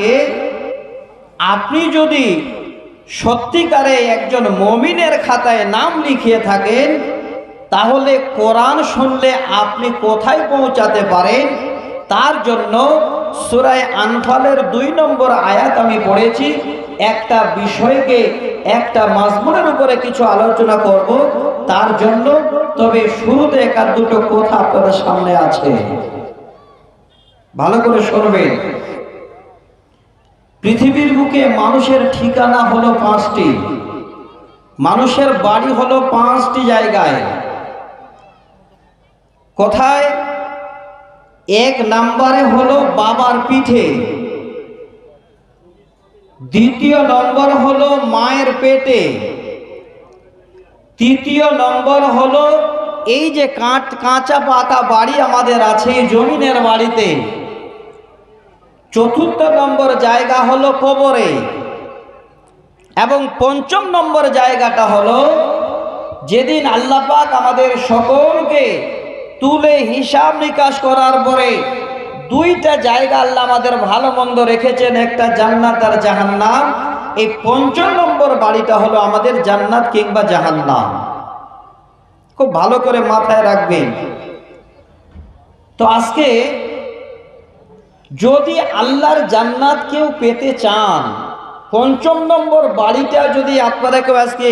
থাকে আপনি যদি সত্যিকারে একজন মমিনের খাতায় নাম লিখিয়ে থাকেন, তাহলে কোরআন শুনলে আপনি কোথায় পৌঁছাতে পারেন? তার জন্য সুরায় আনফালের দুই নম্বর আয়াত আমি পড়েছি। একটা বিষয়কে একটা মাজমুনের উপরে কিছু আলোচনা করব। তার জন্য তবে শুরুতে একার দুটো কথা আপনাদের সামনে আছে। ভালো করে শুনবেন। পৃথিবীর বুকে মানুষের ঠিকানা হলো পাঁচটি। মানুষের বাড়ি হলো পাঁচটি জায়গায়। কোথায়, এক নাম্বারে হলো বাবার পিঠে। দ্বিতীয় নম্বর হলো মায়ের পেটে। তৃতীয় নম্বর হলো এই যে কাঁচ পাতা বাড়ি আমাদের আছে জমিনের বাড়িতে। চতুর্থ নম্বর জায়গা হলো কবরে। এবং পঞ্চম নম্বর জায়গাটা হলো যেদিন আল্লাপাক আমাদের সকলকে তুলে হিসাব নিকাশ করার পরে দুইটা জায়গা আল্লাহ আমাদের ভালো মন্দ রেখেছেন, একটা জান্নাত আর জাহান্নাম। এই পঞ্চম নম্বর বাড়িটা হলো আমাদের জান্নাত কিংবা জাহান্নাম। খুব ভালো করে মাথায় রাখবেন। তো আজকে যদি আল্লাহর জান্নাত কেউ পেতে চান, পঞ্চম নম্বর বাড়িটা যদি আপনারা কেউ আজকে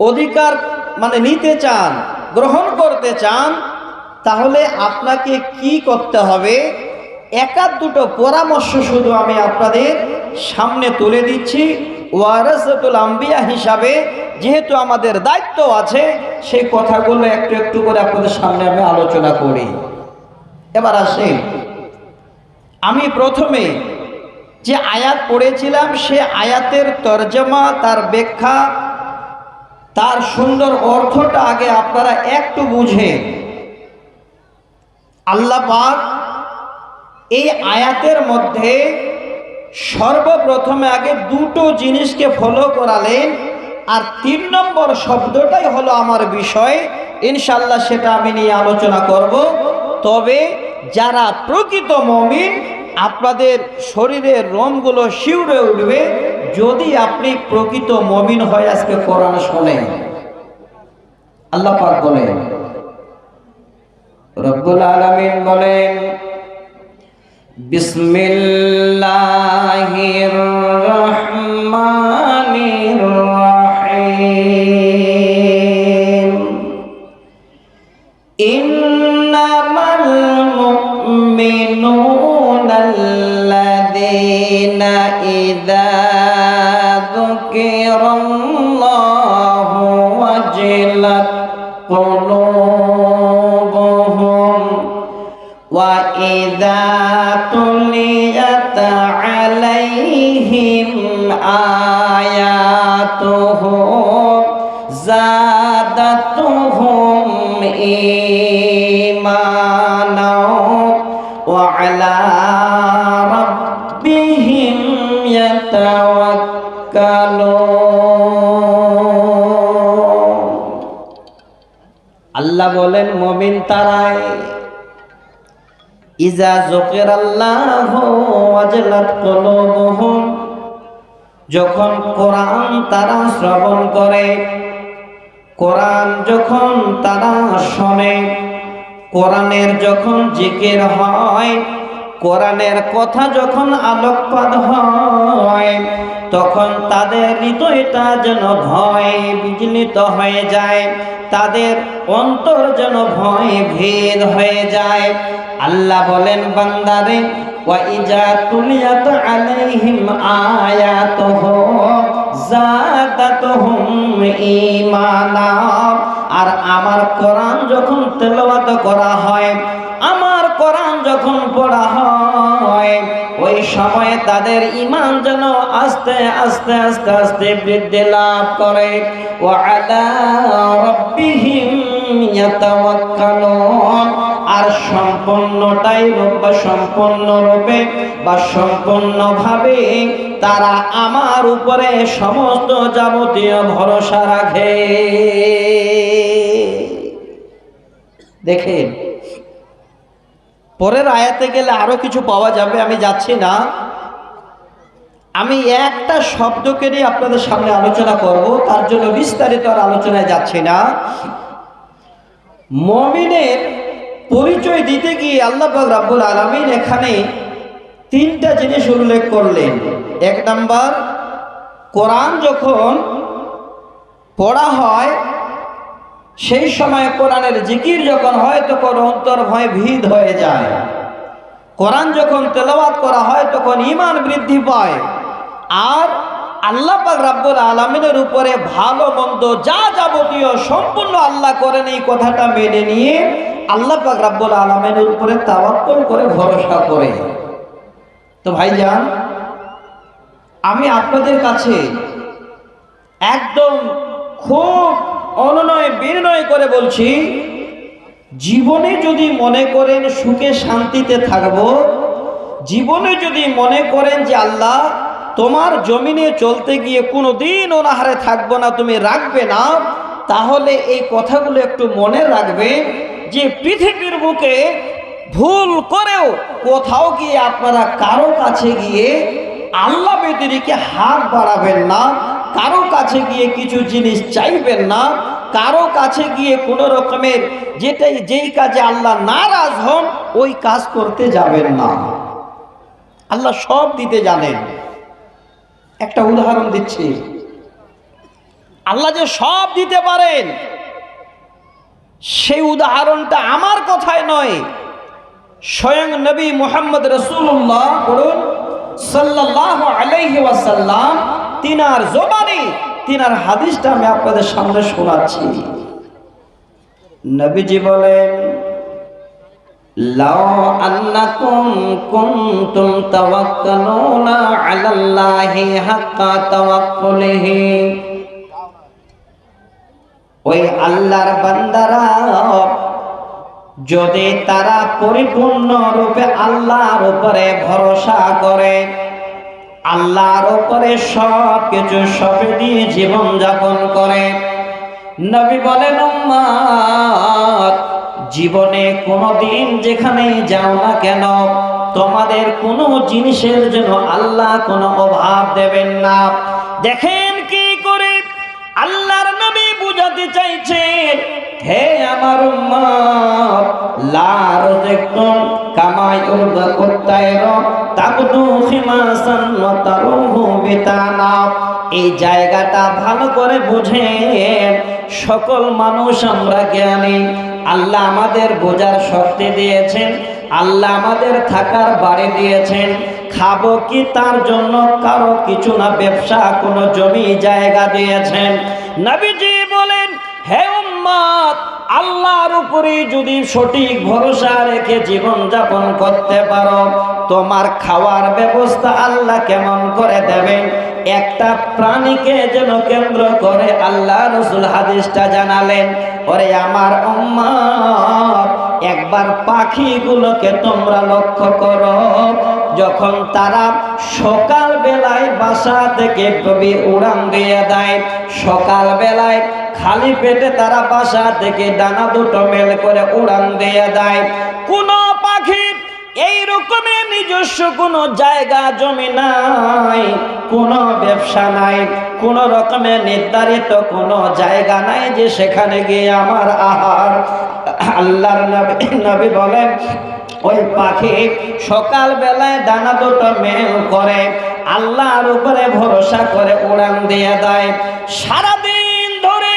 অধিকার মানে নিতে চান, গ্রহণ করতে চান, তাহলে আপনাকে কি করতে হবে? একাধ দুটো পরামর্শ শুধু আমি আপনাদের সামনে তুলে দিচ্ছি। ওয়ারাসাতুল আম্বিয়া হিসাবে যেহেতু আমাদের দায়িত্ব আছে, সেই কথাগুলো একটু একটু করে আপনাদের সামনে আমি আলোচনা করি। এবার আসেন। আমি প্রথমে যে আয়াত পড়েছিলাম, সে আয়াতের তর্জমা, তার ব্যাখ্যা, তার সুন্দর অর্থটা আগে আপনারা একটু বুঝে। আল্লাহ পাক এই আয়াতের মধ্যে সর্বপ্রথমে আগে দুটো জিনিসকে ফলো করালেন, আর তিন নম্বর শব্দটাই হলো আমার বিষয়। ইনশাল্লাহ সেটা আমি নিয়ে আলোচনা করব। তবে যারা প্রকৃত মমিন, আপনাদের শরীরের রোমগুলো শিউরে উঠবে যদি আপনি প্রকৃত মমিন হয়ে আজকে কোরআন শোনেন আল্লাহ বলেন, রব্বুল আলামিন বলেন, বিসমিল্লাহির রহমানির وإذا تليت عليهم آياته زادتهم إيمانا وعلى ربهم يتوكلون আল্লাহ বলেন মমিন তারাই ইজা জোকের আল্লাহ ওয়াজলাত কলুবুহুম, যখন কোরআন তারা শ্রবণ করে, কোরআন যখন তারা শোনে, কোরআনের যখন জিকির হয়, কোরআনের কথা যখন আলোকপাত হয়, তখন তাদের হৃদয়টা যেন ভয় বিচলিত হয়ে যায়, তাদের অন্তর যেন ভয় ভেদ হয়ে যায়। আল্লাহ বলেন, বান্দারে আর আমার কোরআন যখন তেলাওয়াত করা হয়, আমার কোরআন যখন পড়া হয়, ওই সময়ে তাদের ইমান যেন আস্তে আস্তে আস্তে আস্তে বৃদ্ধি লাভ করে। ও আলা রব্বিহিম ইয়াতাওয়াক্কালুন। সম্পূর্ণটাই বা সম্পূর্ণ রূপে বা সম্পূর্ণভাবে তারা আমার উপরে সমস্ত যাবতীয় ভরসা রাখে। দেখেন, পরের আয়াতে গেলে আরও কিছু পাওয়া যাবে, আমি যাচ্ছি না। আমি একটা শব্দকে নিয়ে আপনাদের সামনে আলোচনা করব, তার জন্য বিস্তারিত আর আলোচনায় যাচ্ছি না। মমিনের পরিচয় দিতে গিয়ে আল্লাহ পাক রাব্বুল আলামিন এখানে তিনটা জিনিস উল্লেখ করলেন। এক নাম্বার, কোরআন যখন পড়া হয়, সেই সময় কোরআনের জিকির যখন হয়, তখন অন্তর ভয় ভিদ হয়ে যায়। কোরআন যখন তেলাওয়াত করা হয়, তখন ইমান বৃদ্ধি পায়। আর আল্লাহ পাক রাব্বুল আলমিনের উপরে ভালো, মন্দ, যা যাবতীয় সম্পূর্ণ আল্লাহ করেন, এই কথাটা মেনে নিয়ে আল্লাহ পাক রাব্বুল আলমিনের উপরে তাওয়াক্কল করে, ভরসা করে। তো ভাইজান, আমি আপনাদের কাছে একদম খুব অনুনয় বিনয় করে বলছি, জীবনে যদি মনে করেন সুখে শান্তিতে থাকব, জীবনে যদি মনে করেন যে আল্লাহ তোমার জমিনে চলতে গিয়ে কোনো দিন ওনাহারে থাকব না, তুমি রাখবে না। তাহলে এই কথাগুলো একটু মনে রাখবে যে পৃথিবীর বুকে ভুল করেও কোথাও গিয়ে আপনারা কারও কাছে গিয়ে আল্লাহ ব্যতিরিকে হাত বাড়াবেন না, কারও কাছে গিয়ে কিছু জিনিস চাইবেন না, কারও কাছে গিয়ে কোনো রকমের যেটাই, যেই কাজে আল্লাহ নারাজ হন, ওই কাজ করতে যাবেন না। আল্লাহ সব দিতে জানেন। একটা উদাহরণ দিচ্ছি। আল্লাহ যে সব দিতে পারেন, সেই উদাহরণটা আমার কথায় নয়। স্বয়ং নবী মোহাম্মদ রসুল্লাহ বলুন সাল্লাহ আলাইহি ওয়াসাল্লাম, তিনার জবানি, তিনার হাদিসটা আমি আপনাদের সামনে শোনাচ্ছি। নবীজি বলেন ওই আল্লাহর বান্দারা, যদি তারা পরিপূর্ণ রূপে আল্লাহর উপরে ভরসা করে, আল্লাহর উপরে সব কিছু সবে দিয়ে জীবন যাপন করে, নবী বলেন জীবনে কোনো দিন যেখানেই যাও না কেন, তোমাদের কোনো জিনিসের জন্য আল্লাহ কোনো অভাব দেবেন না। দেখেন কি করে আল্লাহর নবী বুঝাতে চাইছেন হে আমার উম্মত লা রাযাকুম কামা ইউরদা কুত্তায়র তাকদু খিমাসান ওয়া বিতানা। এই জায়গাটা ভালো করে বুঝেন, সকল মানুষ আমরা জ্ঞানী। আল্লাহ আমাদের বোঝার শক্তি দিয়েছেন, আল্লাহ আমাদের থাকার বাড়ি দিয়েছেন। খাব কি তার জন্য কারও কিছু না, ব্যবসা কোনো জমি জায়গা দিয়েছেন। নবীজি বলেন, হে উম্মত আল্লাহর উপরে যদি সঠিক ভরসা রেখে জীবন যাপন করতে পারো, তোমার খাওয়ার ব্যবস্থা আল্লাহ কেমন করে দেবেন একটা প্রাণীকে যেন কেন্দ্র করে আল্লাহ রসুল হাদিসটা জানালেন, ওরে আমার একবার পাখিগুলোকে তোমরা লক্ষ্য করো যখন তারা সকাল বেলায় বাসা থেকে কবি উড়ান দিয়ে দেয় সকাল বেলায় খালি পেটে তারা বাসা থেকে ডানা দুটো মেল করে উড়ান দিয়ে দেয়। কোন পাখির এই রকমের নিজস্ব কোনো জায়গা, জমি নাই, কোনো ব্যবসা নাই, কোন নির্ধারিত কোনো জায়গা নাই যে সেখানে গিয়ে আমার আহার আল্লাহর নবী নবী বলেন ওই পাখি সকাল বেলায় ডানা দুটো মেল করে, আল্লাহর উপরে ভরসা করে উড়ান দিয়ে দেয়। সারাদিন ধরে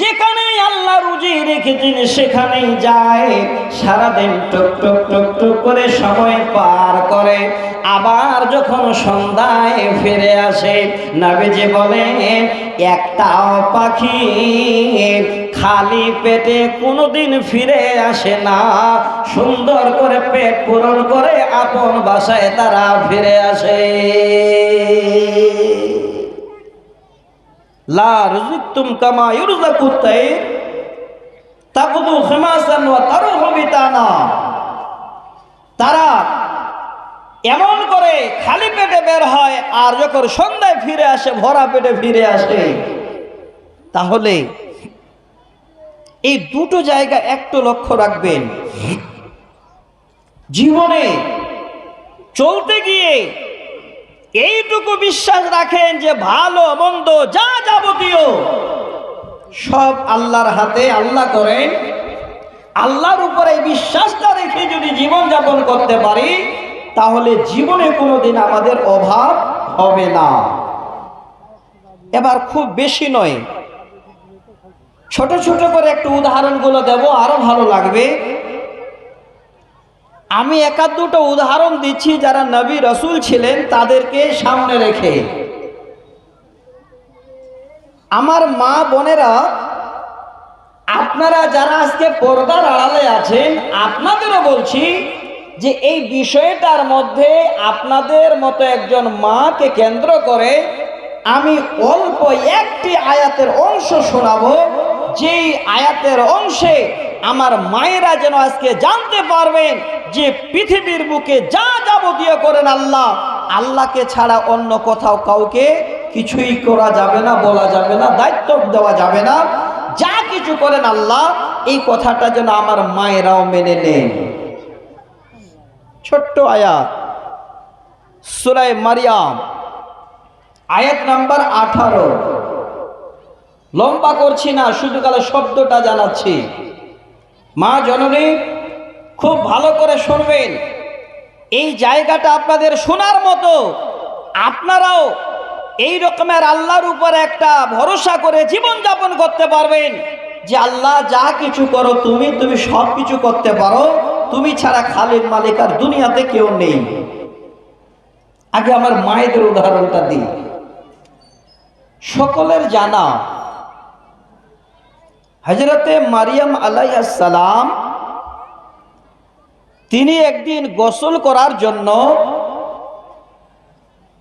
যেখানে আল্লাহ রুজি রেখেছেন সেখানেই যায়। সারাদিন টুক টুক টুক করে সময় পার করে। আবার যখন সন্ধ্যায় ফিরে আসে, নবীজি বলেন একটাও পাখি খালি পেটে কোনোদিন ফিরে আসে না। সুন্দর করে পেট পূরণ করে আপন বাসায় তারা ফিরে আসে। লা রুজিকতুম কামা ইউরজাকু তাইর তাকুদু খিমাসান ওয়া তারুহু বিতানা। তারা এমন করে খালি পেটে বের হয় আর যখন সন্ধ্যায় ফিরে আসে, ভরা পেটে ফিরে আসে। তাহলে এই দুটো জায়গা একটু লক্ষ্য রাখবেন। জীবনে চলতে গিয়ে এইটুকু বিশ্বাস রাখেন যে ভালো, মন্দ, যা যাবতীয় সব আল্লাহর হাতে আল্লাহ করেন। আল্লাহর উপরে বিশ্বাসটা রেখে যদি জীবন যাপন করতে পারি, তাহলে জীবনে কোনোদিন আমাদের অভাব হবে না। এবার খুব বেশি নয়। ছোট ছোট করে একটু উদাহরণগুলো দেব, আরও ভালো লাগবে। আমি একাধ দুটো উদাহরণ দিচ্ছি যারা নবী রসুল ছিলেন, তাদেরকে সামনে রেখে। আমার মা বোনেরা আপনারা যারা আজকে পর্দার আড়ালে আছেন, আপনাদেরও বলছি যে এই বিষয়টার মধ্যে আপনাদের মতো একজন মাকে কেন্দ্র করে আমি অল্প একটি আয়াতের অংশ শোনাবো, যেই আয়াতের অংশে আমার মায়েরা যেন আজকে জানতে পারবেন যে পৃথিবীর বুকে যা যাবতীয় করেন আল্লাহ, আল্লাহকে ছাড়া অন্য কোথাও কাউকে কিছুই করা যাবে না, বলা যাবে না, দায়িত্ব দেওয়া যাবে না। যা কিছু করেন আল্লাহ, এই কথাটা যেন আমার মায়েরাও মেনে নেন। ছোট্ট আয়াত, সুরায় মারিয়াম, আয়াত নাম্বার আঠারো। লম্বা করছি না, শুধু কালে শব্দটা জানাচ্ছি। মা জননী, খুব ভালো করে শুনবেন। এই জায়গাটা আপনাদের শোনার মতো, আপনারাও এই রকমের আল্লাহর উপর একটা ভরসা করে জীবন যাপন করতে পারবেন যে আল্লাহ যা কিছু করো তুমি তুমি সব কিছু করতে পারো। তুমি ছাড়া খালিদ মালিক আর দুনিয়াতে কেউ নেই। আগে আমার মায়েদের উদাহরণটা দিই। সকলের জানা হজরতে মারিয়াম আলাইসালাম তিনি একদিন গোসল করার জন্য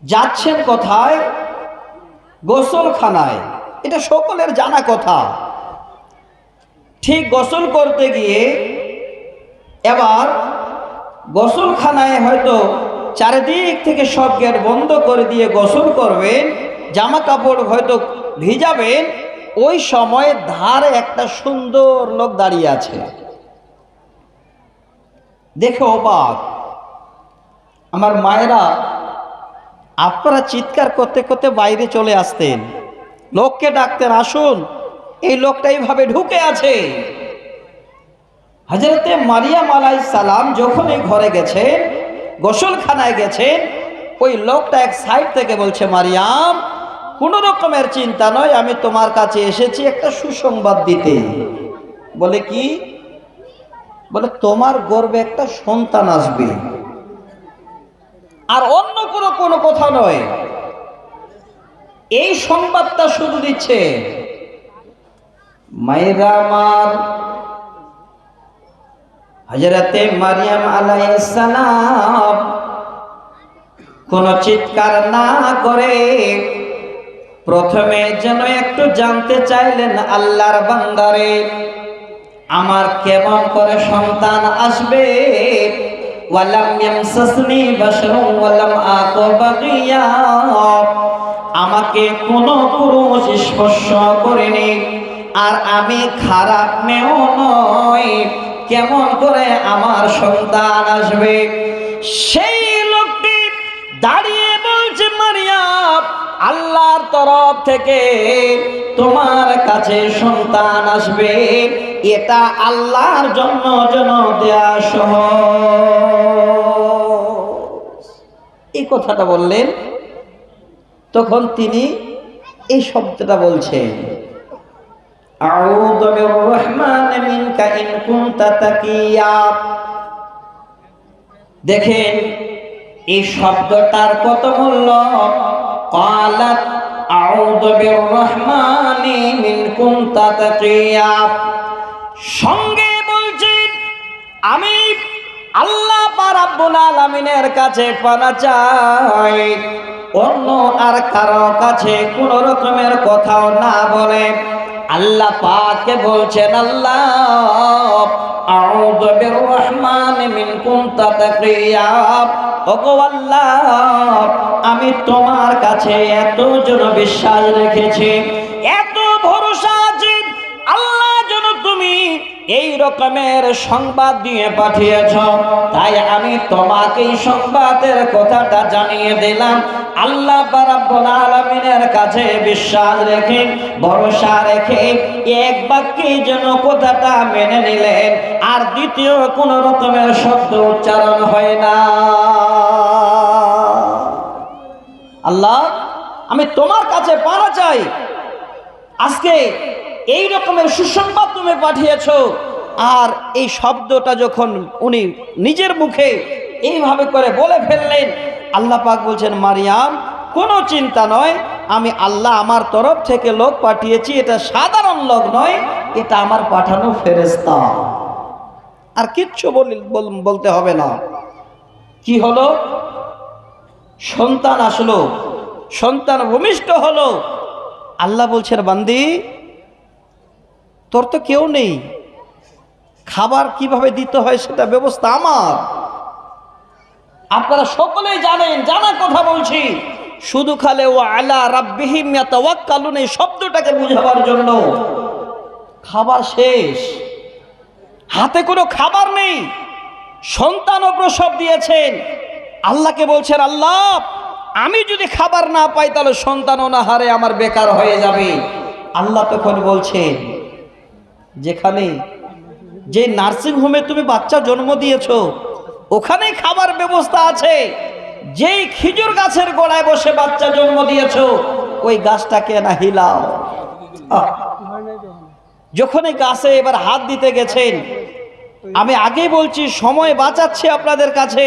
যাচ্ছেন কোথায়? গোসলখানায়। এটা সকলের জানা কথা। ঠিক গোসল করতে গিয়ে এবার গোসলখানায় হয়তো চারিদিক থেকে সব গেট বন্ধ করে দিয়ে গোসল করবেন জামা কাপড় হয়তো ভিজাবেন, ওই সময় ধারে একটা সুন্দর লোক দাঁড়িয়ে আছে। দেখে অবাক। আমার মায়েরা আপনারা চিৎকার করতে করতে বাইরে চলে আসতেন। লোককে ডাকতেন, আসুন। এই লোকটা এইভাবে ঢুকে আছে। হজরতে মারিয়াম আলাই সালাম যখন এই ঘরে গেছেন, গোসলখানায় গেছেন, ওই লোকটা এক সাইড থেকে বলছে, মারিয়াম, কোন রকমের চিন্তা নয়, আমি তোমার কাছে এসেছি একটা সুসংবাদ দিতে। বলে কি? বলে, তোমার গর্বে একটা সন্তান আসবে। আর অন্য কোনো কোনো কথা নয়। এই সংবাদটা শুধু দিচ্ছে, মায়েরা হজরতে মারিয়াম আলাইসালাম কোন চিৎকার না করে প্রথমে যেন একটু জানতে চাইলেন, আল্লাহর বান্দারে আমার কেমন করে সন্তান আসবে? আমাকে কোনো পুরুষ স্পর্শ করেনি, আর আমি খারাপ মেয়েও নয় কেমন করে আমার সন্তান আসবে? সেই লোকটি দাঁড়িয়ে বলছে মারিয়াম আল্লাহর তরফ থেকে তোমার কাছে সন্তান আসবে। এটা আল্লাহর জন্য যেন দেয়া সহ এই কথাটা বললেন, তখন তিনি এই শব্দটা বলছেন দেখেন, এই শব্দটার কত মূল্য? কালাত সঙ্গে বলছেন, আমি আল্লাহ পারাব্বুল আলামিনের কাছে পানা চাই। অন্য আর কারও কাছে কোন রকমের কথাও না বলে। আল্লাহ পাকে বলছেন, আল্লাহ, আউযু বিররহমানি মিনকুম তাতাকিয়া। ওগো আল্লাহ, আমি তোমার কাছে এত জন বিশ্বাস রেখেছি, এত এই রকমের সংবাদ দিয়ে পাঠিয়েছ। তাই আমি তোমাকে এই সংবাদের কথাটা জানিয়ে দিলাম। আল্লাহ আলামিনের কাছে বিশ্বাস রেখে, ভরসা রেখে এক বাক্যে যেন কথাটা মেনে নিলেন। আর দ্বিতীয় কোন রকমের শব্দ উচ্চারণ হয় না। আল্লাহ, আমি তোমার কাছে পানা চাই। আজকে এই রকমের সুসংবাদ তুমি পাঠিয়েছো। আর এই শব্দটা যখন উনি নিজের মুখে এইভাবে করে বলে ফেললেন, আল্লাহ পাক বলছেন, মারিয়াম, কোনো চিন্তা নয়, আমি আল্লাহ আমার তরফ থেকে লোক পাঠিয়েছি, এটা সাধারণ লোক নয়, এটা আমার পাঠানো ফেরেস্তা আর কিচ্ছু বলি- বল- বলতে হবে না। কি হলো? সন্তান আসলো, সন্তান ভূমিষ্ঠ হলো। আল্লাহ বলছেন, বান্দি তোর তো কেউ নেই। খাবার কীভাবে দিতে হয় সেটা ব্যবস্থা আমার। আপনারা সকলেই জানেন, জানার কথা বলছি। শুধু খালে ও আলা রাব্বিহিম এই শব্দটাকে বুঝাবার জন্য। খাবার শেষ। হাতে কোনো খাবার নেই। সন্তানও প্রসব দিয়েছেন। আল্লাহকে বলছেন, আল্লাহ, আমি যদি খাবার না পাই তাহলে সন্তান হারে আমার বেকার হয়ে যাবে। আল্লাহ তখন বলছেন যেখানে যে নার্সিং হোমে তুমি বাচ্চা জন্ম দিয়েছ ওখানে খাবার ব্যবস্থা আছে। যেই খিজুর গাছের গোড়ায় বসে বাচ্চা জন্ম দিয়েছ, ওই গাছটাকে না হিলাও। যখন এই গাছে এবার হাত দিতে গেছেন, আমি আগে বলছি, সময় বাঁচাচ্ছি আপনাদের কাছে।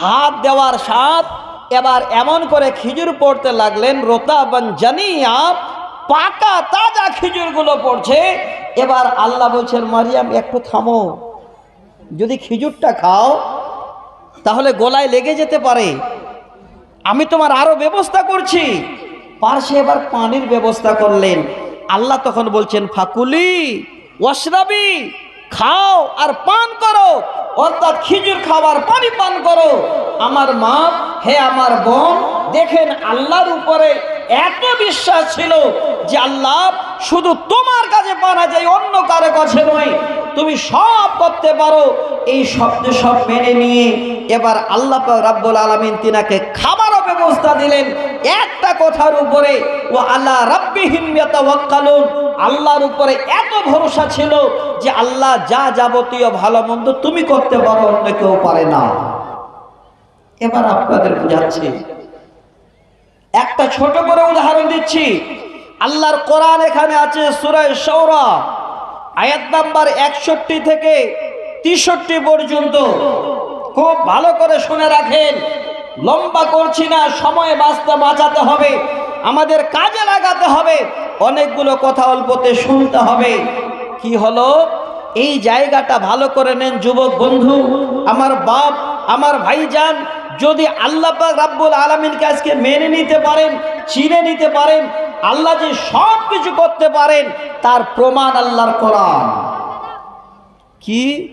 হাত দেওয়ার সাথ এবার এমন করে খিজুর পড়তে লাগলেন, রোতাবান জানিয়া পাকা তাজা খিজুরগুলো পড়ছে এবার আল্লাহ বলছেন, মারিয়াম, একটু থামো। যদি খিজুরটা খাও, তাহলে গলায় লেগে যেতে পারে। আমি তোমার আরও ব্যবস্থা করছি। পার্শ্বে এবার পানির ব্যবস্থা করলেন। আল্লাহ তখন বলছেন, ফাকুলি ওয়াসরাবি খাও আর পান করো। অর্থাৎ খিজুর খাবার পানি পান করো। আমার মা, হে আমার বোন, দেখেন আল্লাহর উপরে এত বিশ্বাস ছিল যে আল্লাহ শুধু তোমার কাছে পানা যায়, অন্য কারও কাছে নয়। তুমি সব করতে পারো। এই শব্দ সব মেনে নিয়ে এবার আল্লাহ রাব্বুল আলামিন তিনাকে খাবারও ব্যবস্থা দিলেন। একটা কথার উপরে, ও আল্লাহ রাব্বিহীন আল্লাহর উপরে এত ভরসা ছিল যে আল্লাহ যা যাবতীয় ভালো মন্দ তুমি করতে পারো, অন্য কেউ পারে না। এবার আপনাদের বুঝাচ্ছি। একটা ছোট করে উদাহরণ দিচ্ছি। আল্লাহর কোরআন এখানে আছে সুরায় সৌরা আয়াত নাম্বার একষট্টি থেকে তেষট্টি পর্যন্ত। খুব ভালো করে শুনে রাখেন। লম্বা করছি না, সময় বাঁচতে বাঁচাতে হবে। আমাদের কাজে লাগাতে হবে। অনেকগুলো কথা অল্পতে শুনতে হবে। কি হলো? এই জায়গাটা ভালো করে নেন যুবক বন্ধু। আমার বাপ, আমার ভাইজান, যদি আল্লাহ রাব্বুল আলমিনকে আজকে মেনে নিতে পারেন, চিনে নিতে পারেন আল্লাহ যে সব কিছু করতে পারেন, তার প্রমাণ আল্লাহর কোরআন। কি?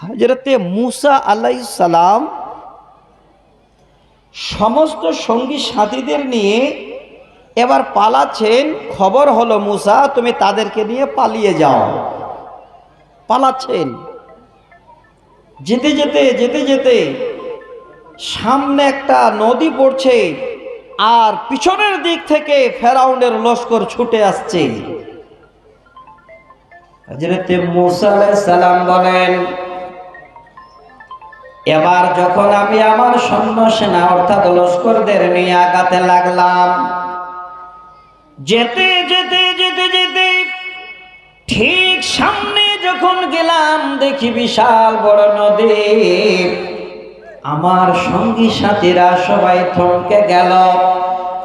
হজরতে মুসা আলাই সালাম সমস্ত সঙ্গী সাথীদের নিয়ে এবার পালাচ্ছেন। খবর হলো, মুসা, তুমি তাদেরকে নিয়ে পালিয়ে যাও। পালাচ্ছেন। যেতে যেতে যেতে যেতে সামনে একটা নদী পড়ছে। আর পিছনের দিক থেকে ফেরাউনের লস্কর ছুটে আসছে। হজরতে মুসা সালাম বলেন, এবার যখন আমি আমার সৈন্য সেনা অর্থাৎ লস্করদের নিয়ে আগাতে লাগলাম, যেতে যেতে যেতে যেতে ঠিক সামনে যখন গেলাম, দেখি বিশাল বড় নদী। আমার সঙ্গী সাথীরা সবাই থমকে গেল।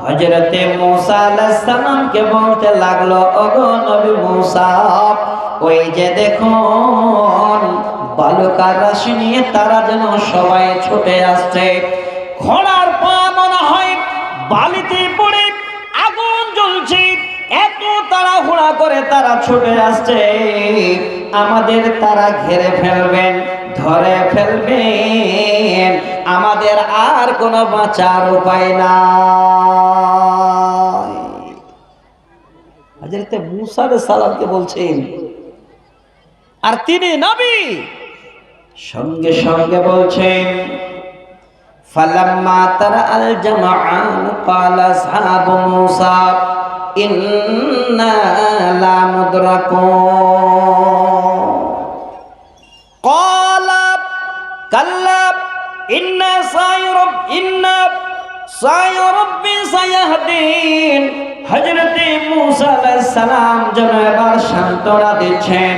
হজরতে মুসা আলাইহিস সালামকে বলতে লাগল, ওগো নবী মুসা, ওই যে দেখুন বালুকার রাশি নিয়ে তারা যেন সবাই ছুটে আসছে। ঘোড়ার পা মনে হয় বালিতে পড়ে আগুন জ্বলছে। এত তাড়াহুড়া করে তারা ছুটে আসছে। আমাদের তারা ঘেরে ফেলবেন, ধরে ফেলবেন। আমাদের আর কোন বাঁচার উপায় নাই। মুসার সালামকে বলছেন, আর তিনি নবী? সঙ্গে সঙ্গে বলছেন কাল ইন্না ইন্না যেন এবার দিচ্ছেন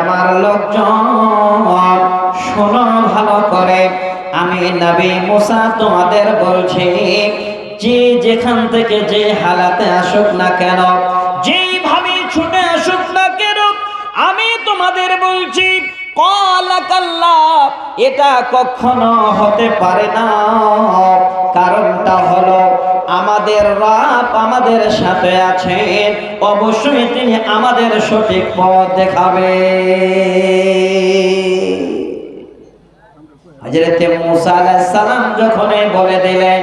আমার লোকজন, শোনো ভালো করে। আমি নবী মুসা তোমাদের বলছি, যে যেখান থেকে যে হালাতে আসুক না কেন, যেইভাবে ছুটে আসুক না কেন, আমি তোমাদের বলছি এটা কখনো হতে পারে না। কারণটা হলো, আমাদের রাপ আমাদের সাথে আছেন, অবশ্যই তিনি আমাদের সঠিক পথ দেখাবে হজরতে মুসা আলাইহিস সালাম যখন এই বলে দিলেন